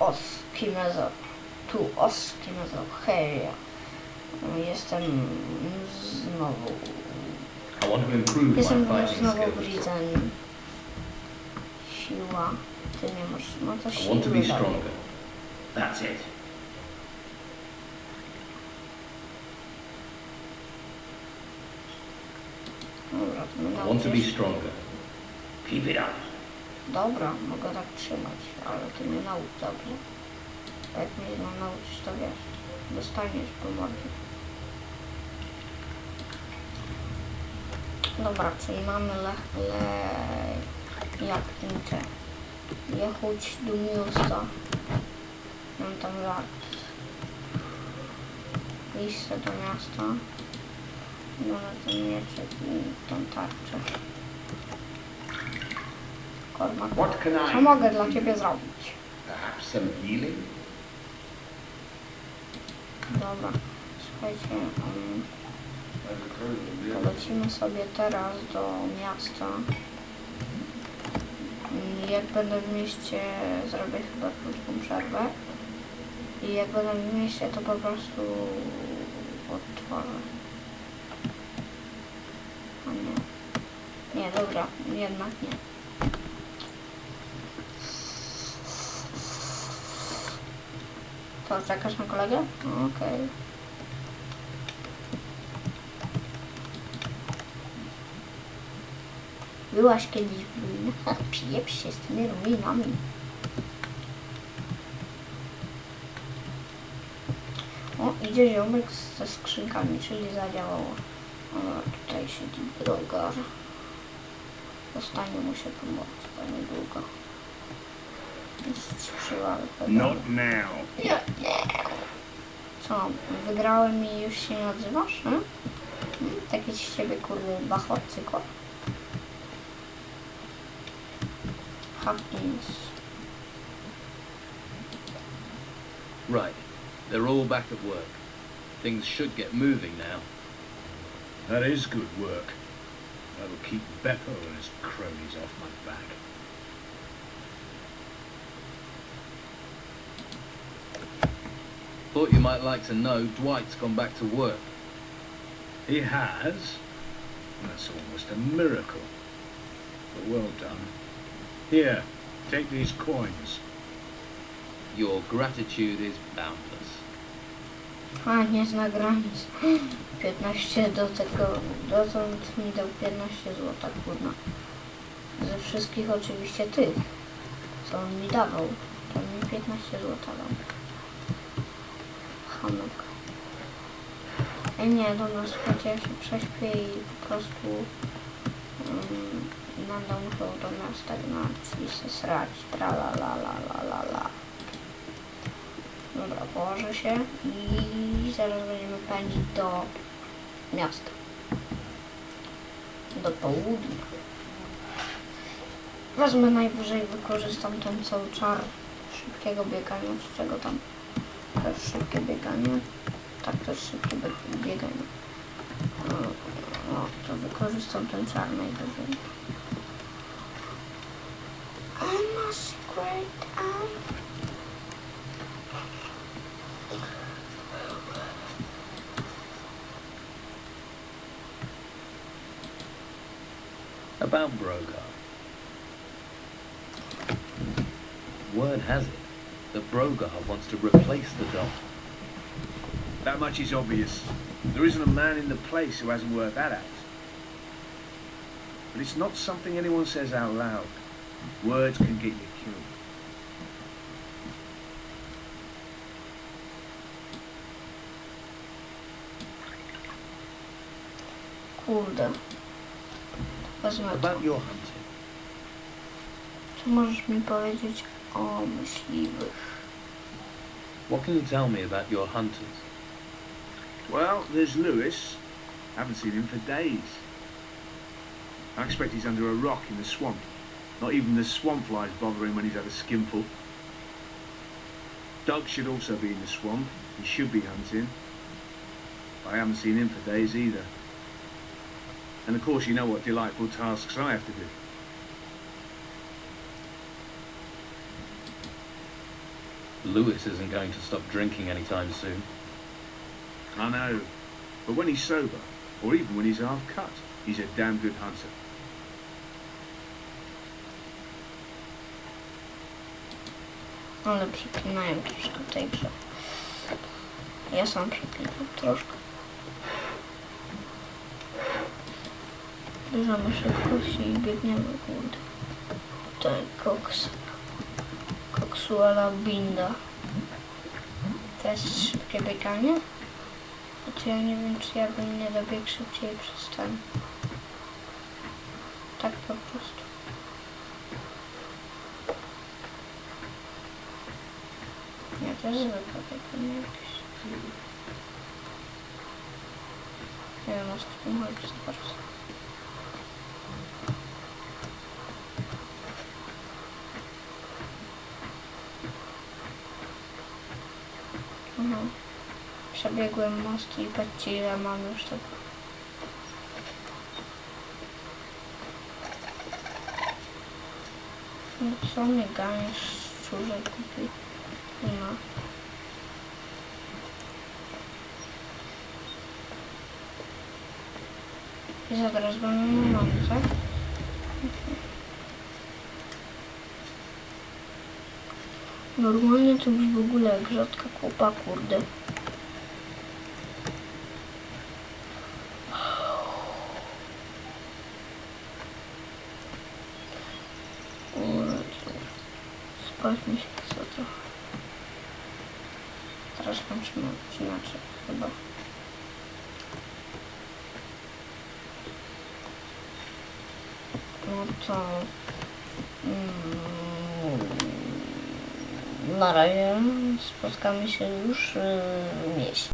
Oskimezo. Tu Oskimezo. Hej. Jestem znowu. I want to improve Jestem my fighting znowu skills. Ridzen. Siła. Ty nie masz. No to I want to be dalej. stronger. That's it. Dobra, to I want to be nauczysz. stronger. Keep it up. Dobra, mogę tak trzymać, ale ty mnie naucz dobrze. Jak mnie no, nauczysz, to wiesz, dostaniesz po mordzie. Dobra, czyli mamy le... le... jak tyncze. Jechać do miasta. Mam tam lat. Iść do miasta. No na ten mieczek i tą tarczę. Co mogę dla ciebie zrobić? Dobra, słuchajcie, um, polecimy sobie teraz do miasta. Jak będę w mieście, zrobię chyba krótką przerwę. I jak będę w mieście, to po prostu odtworzę. O nie. Nie, dobra, jednak nie. To czekasz na kolegę? Okej. Byłaś kiedyś w ruinach? Pieprz się z tymi ruinami. O, idzie ziomek ze skrzynkami, czyli zadziałało. O, tutaj siedzi drogar. Dostanie mu się pomoc, to niedługo. Jest Not now. Co, wygrałem i już się nie odzywasz? Hmm? Hmm? Taki z ciebie kurde bachor cykor. Hawkins. Right. They're all back at work. Things should get moving now. That is good work. That'll keep Beppo and his cronies off my back. Thought you might like to know Dwight's gone back to work. He has. That's almost a miracle. But well done. Here, take these coins. Your gratitude is boundless. A, nie zna granic. 15 do tego, dotąd mi dał 15 złota, kurna. Ze wszystkich oczywiście tych, co on mi dawał, to mi 15 złota dał. Hamek. Ej nie, dobra, słuchajcie, ja się prześpię i po prostu um, będę musiał do miasta gnać i se srać, tra la la la la la la. Dobra, położę się i zaraz będziemy pędzić do miasta. Do południa. Wezmę najwyżej, wykorzystam ten cały czar szybkiego biegania, z czego tam szybkie bieganie. Tak, szybkie bieganie. To wykorzystam ten. I'm a secret eye. About Brogar. Word has it that Brogar wants to replace the dog. That much is obvious. There isn't a man in the place who hasn't worked that out. But it's not something anyone says out loud. Words can get you killed. Kurde. Wezmę to. About your hunting. Co możesz mi powiedzieć o myśliwych? What can you tell me about your hunters? Well, there's Lewis. I haven't seen him for days. I expect he's under a rock in the swamp. Not even the swamp flies bother him when he's had a skinful. Doug should also be in the swamp. He should be hunting. I haven't seen him for days either. And of course you know what delightful tasks I have to do. Lewis isn't going to stop drinking anytime soon. I know. But when he's sober, or even when he's half cut, he's a damn good hunter. Ale przyklinają troszkę w tej grze. Ja sam przeklinam troszkę. Bierzemy szybkość i biegniemy kurde. Ten koks. Ala binda. Jest szybkie bieganie? Znaczy ja nie wiem czy ja bym nie dobiegł szybciej przez ten. Tak po prostu. Ja też zwykle biegam jakiś. Nie wiem o co w tym chodzi za bardzo. Aha. Przebiegłem most i patrzcie ile mam już tego. No co mnie ganiesz, szczurze kupi? No. I za teraz będę na tak? Normalnie to już w ogóle grzotka kupa, kurde. Spać mi się chce trochę. Teraz kończymy inaczej chyba. No to... Mm, na razie spotkamy się już y, w mieście.